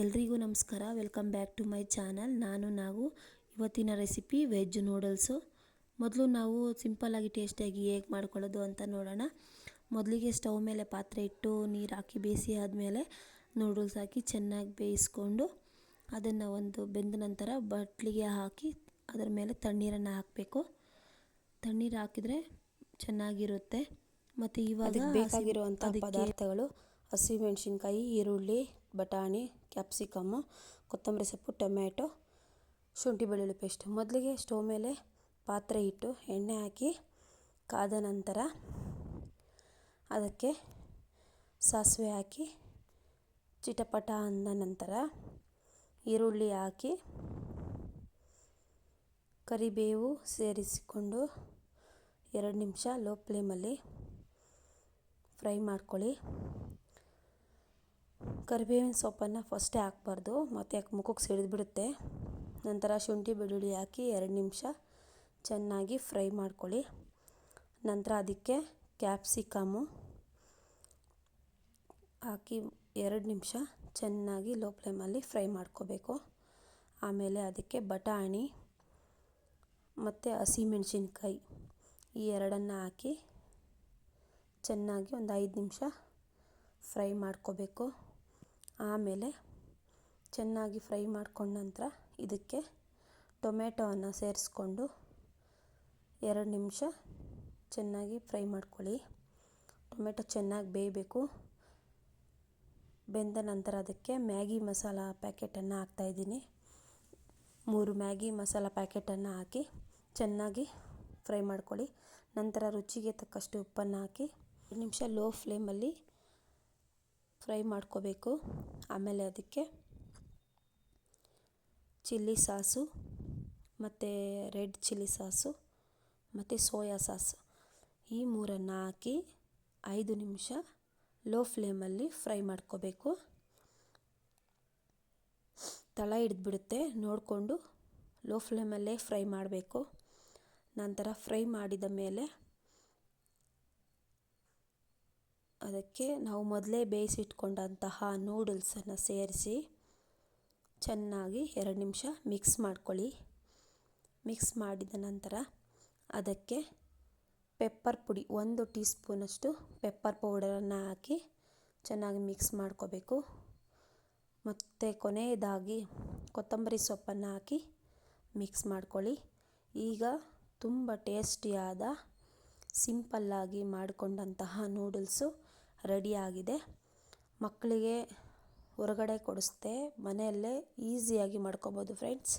ಎಲ್ರಿಗೂ ನಮಸ್ಕಾರ. Welcome back to my channel. ನಾನು ನಾವು ಇವತ್ತಿನ ರೆಸಿಪಿ ವೆಜ್ ನೂಡಲ್ಸು. ಮೊದಲು ನಾವು ಸಿಂಪಲ್ಲಾಗಿ ಟೇಸ್ಟಿಯಾಗಿ ಹೇಗೆ ಮಾಡ್ಕೊಳ್ಳೋದು ಅಂತ ನೋಡೋಣ. ಮೊದಲಿಗೆ ಸ್ಟವ್ ಮೇಲೆ ಪಾತ್ರೆ ಇಟ್ಟು ನೀರು ಹಾಕಿ ಬೇಯಿಸಿ ಆದಮೇಲೆ ನೂಡಲ್ಸ್ ಹಾಕಿ ಚೆನ್ನಾಗಿ ಬೇಯಿಸ್ಕೊಂಡು ಅದನ್ನು ಒಂದು ಬೆಂದ ನಂತರ ಬಟ್ಲಿಗೆ ಹಾಕಿ ಅದರ ಮೇಲೆ ತಣ್ಣೀರನ್ನು ಹಾಕಬೇಕು. ತಣ್ಣೀರು ಹಾಕಿದರೆ ಚೆನ್ನಾಗಿರುತ್ತೆ. ಮತ್ತು ಇವಾಗ ಬೇಕಾಗಿರುವಂಥ ಪದಾರ್ಥಗಳು ಹಸಿಮೆಣಸಿನ್ಕಾಯಿ ಈರುಳ್ಳಿ ಬಟಾಣಿ ಕ್ಯಾಪ್ಸಿಕಮ್ಮು ಕೊತ್ತಂಬರಿ ಸೊಪ್ಪು, ಟೊಮ್ಯಾಟೊ, ಶುಂಠಿ ಬೆಳ್ಳುಳ್ಳಿ ಪೇಸ್ಟ್. ಮೊದಲಿಗೆ ಸ್ಟವ್ ಮೇಲೆ ಪಾತ್ರೆ ಇಟ್ಟು ಎಣ್ಣೆ ಹಾಕಿ ಕಾದ ನಂತರ ಅದಕ್ಕೆ ಸಾಸಿವೆ ಹಾಕಿ, ಚಿಟಪಟ ಅಂದ ನಂತರ ಈರುಳ್ಳಿ ಹಾಕಿ, ಕರಿಬೇವು ಸೇರಿಸಿಕೊಂಡು ಎರಡು ನಿಮಿಷ ಲೋ ಫ್ಲೇಮಲ್ಲಿ ಫ್ರೈ ಮಾಡ್ಕೊಳ್ಳಿ. ಕರಿಬೇವಿನ ಸೊಪ್ಪನ್ನು ಫಸ್ಟೇ ಹಾಕ್ಬಾರ್ದು, ಮತ್ತು ಯಾಕೆ ಮುಖಕ್ಕೆ ಸಿಡಿದ್ಬಿಡುತ್ತೆ? ನಂತರ ಶುಂಠಿ, ಬೆಳ್ಳುಳ್ಳಿ ಹಾಕಿ ಎರಡು ನಿಮಿಷ ಚೆನ್ನಾಗಿ ಫ್ರೈ ಮಾಡ್ಕೊಳ್ಳಿ. ನಂತರ ಅದಕ್ಕೆ ಕ್ಯಾಪ್ಸಿಕಮು ಹಾಕಿ ಎರಡು ನಿಮಿಷ ಚೆನ್ನಾಗಿ ಲೋ ಫ್ಲೇಮಲ್ಲಿ ಫ್ರೈ ಮಾಡ್ಕೋಬೇಕು. ಆಮೇಲೆ ಅದಕ್ಕೆ ಬಟಾಣಿ ಮತ್ತು ಹಸಿಮೆಣಸಿನ್ಕಾಯಿ ಈ ಎರಡನ್ನು ಹಾಕಿ ಚೆನ್ನಾಗಿ ಒಂದು ಐದು ನಿಮಿಷ ಫ್ರೈ ಮಾಡ್ಕೋಬೇಕು. ಆಮೇಲೆ ಚೆನ್ನಾಗಿ ಫ್ರೈ ಮಾಡ್ಕೊಂಡ ನಂತರ ಇದಕ್ಕೆ ಟೊಮೆಟೊವನ್ನು ಸೇರಿಸ್ಕೊಂಡು ಎರಡು ನಿಮಿಷ ಚೆನ್ನಾಗಿ ಫ್ರೈ ಮಾಡ್ಕೊಳ್ಳಿ. ಟೊಮೆಟೊ ಚೆನ್ನಾಗಿ ಬೇಯಬೇಕು. ಬೆಂದ ನಂತರ ಅದಕ್ಕೆ ಮ್ಯಾಗಿ ಮಸಾಲ ಪ್ಯಾಕೆಟನ್ನು ಹಾಕ್ತಾಯಿದ್ದೀನಿ ಮೂರು ಮ್ಯಾಗಿ ಮಸಾಲ ಪ್ಯಾಕೆಟನ್ನು ಹಾಕಿ ಚೆನ್ನಾಗಿ ಫ್ರೈ ಮಾಡ್ಕೊಳ್ಳಿ. ನಂತರ ರುಚಿಗೆ ತಕ್ಕಷ್ಟು ಉಪ್ಪನ್ನು ಹಾಕಿ ನಿಮಿಷ ಲೋ ಫ್ಲೇಮಲ್ಲಿ ಫ್ರೈ ಮಾಡ್ಕೋಬೇಕು. ಆಮೇಲೆ ಅದಕ್ಕೆ ಚಿಲ್ಲಿ ಸಾಸು ಮತ್ತು ರೆಡ್ ಚಿಲ್ಲಿ ಸಾಸು ಮತ್ತು ಸೋಯಾ ಸಾಸು. ಈ ಮೂರನ್ನು ಹಾಕಿ ಐದು ನಿಮಿಷ ಲೋ ಫ್ಲೇಮಲ್ಲಿ ಫ್ರೈ ಮಾಡ್ಕೋಬೇಕು. ತಳ ಹಿಡಿದ್ಬಿಡುತ್ತೆ. ನೋಡಿಕೊಂಡು ಲೋ ಫ್ಲೇಮಲ್ಲೇ ಫ್ರೈ ಮಾಡಬೇಕು. ನಂತರ ಫ್ರೈ ಮಾಡಿದ ಮೇಲೆ ಅದಕ್ಕೆ ನಾವು ಮೊದಲೇ ಬೇಯಿಸಿಟ್ಕೊಂಡಂತಹ ನೂಡಲ್ಸನ್ನು ಸೇರಿಸಿ ಚೆನ್ನಾಗಿ ಎರಡು ನಿಮಿಷ ಮಿಕ್ಸ್ ಮಾಡ್ಕೊಳ್ಳಿ. ಮಿಕ್ಸ್ ಮಾಡಿದ ನಂತರ ಅದಕ್ಕೆ ಪೆಪ್ಪರ್ ಪುಡಿ, ಒಂದು ಟೀ ಸ್ಪೂನಷ್ಟು ಪೆಪ್ಪರ್ ಪೌಡರನ್ನು ಹಾಕಿ ಚೆನ್ನಾಗಿ ಮಿಕ್ಸ್ ಮಾಡ್ಕೋಬೇಕು. ಮತ್ತು ಕೊನೆಯದಾಗಿ ಕೊತ್ತಂಬರಿ ಸೊಪ್ಪನ್ನು ಹಾಕಿ ಮಿಕ್ಸ್ ಮಾಡ್ಕೊಳ್ಳಿ. ಈಗ ತುಂಬ ಟೇಸ್ಟಿಯಾದ ಸಿಂಪಲ್ಲಾಗಿ ಮಾಡಿಕೊಂಡಂತಹ ನೂಡಲ್ಸು ರೆಡಿಯಾಗಿದೆ. ಮಕ್ಕಳಿಗೆ ಹೊರಗಡೆ ಕೊಡಿಸ್ದೆ ಮನೆಯಲ್ಲೇ ಈಸಿಯಾಗಿ ಮಾಡ್ಕೊಬೋದು ಫ್ರೆಂಡ್ಸ್.